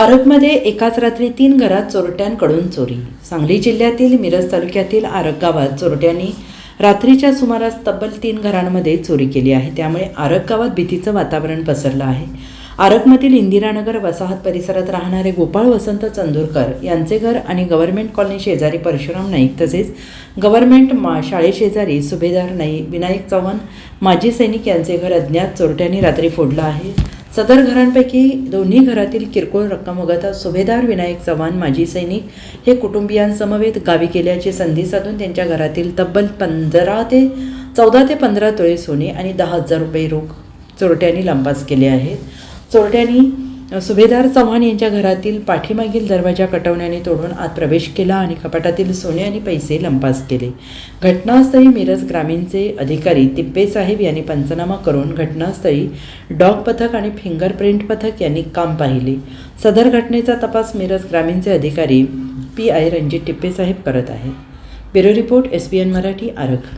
आरगमध्ये एकाच रात्री तीन घरात चोरट्यांकडून चोरी. सांगली जिल्ह्यातील मिरज तालुक्यातील आरग गावात चोरट्यांनी रात्रीच्या सुमारास तब्बल तीन घरांमध्ये चोरी केली आहे. त्यामुळे आरग गावात भीतीचं वातावरण पसरलं आहे. आरगमधील इंदिरानगर वसाहत परिसरात राहणारे गोपाळ वसंत चंदूरकर यांचे घर आणि गव्हर्नमेंट कॉलनी शेजारी परशुराम नाईक तसेच गव्हर्नमेंट मा शाळेशेजारी सुभेदार नाईक विनायक चव्हाण माजी सैनिक यांचे घर अज्ञात चोरट्यांनी रात्री फोडलं आहे. सदर घरांपैकी दोन्ही घरातील किरकोळ रक्कम वगळता सुभेदार विनायक चव्हाण माजी सैनिक हे कुटुंबियांसमवेत गावी गेल्याची संधी साधून त्यांच्या घरातील तब्बल पंधरा ते चौदा ते पंधरा तोळे सोने आणि दहा हजार रुपये रोख चोरट्यांनी लंपास केले आहेत. चोरट्यांनी सुभेदार चव्हाण यांच्या घरातील पाठीमागील दरवाजा कटवण्याने तोडून आत प्रवेश केला आणि कपाटातील सोने आणि पैसे लंपास केले. घटनास्थळी मिरज ग्रामीणचे अधिकारी तिप्पेसाहेब यांनी पंचनामा करून घटनास्थळी डॉग पथक आणि फिंगरप्रिंट पथक यांनी काम पाहिले. सदर घटनेचा तपास मिरज ग्रामीणचे अधिकारी पी आय रणजित टिप्पेसाहेब करत आहेत. Bureau report S B N Marathi आरख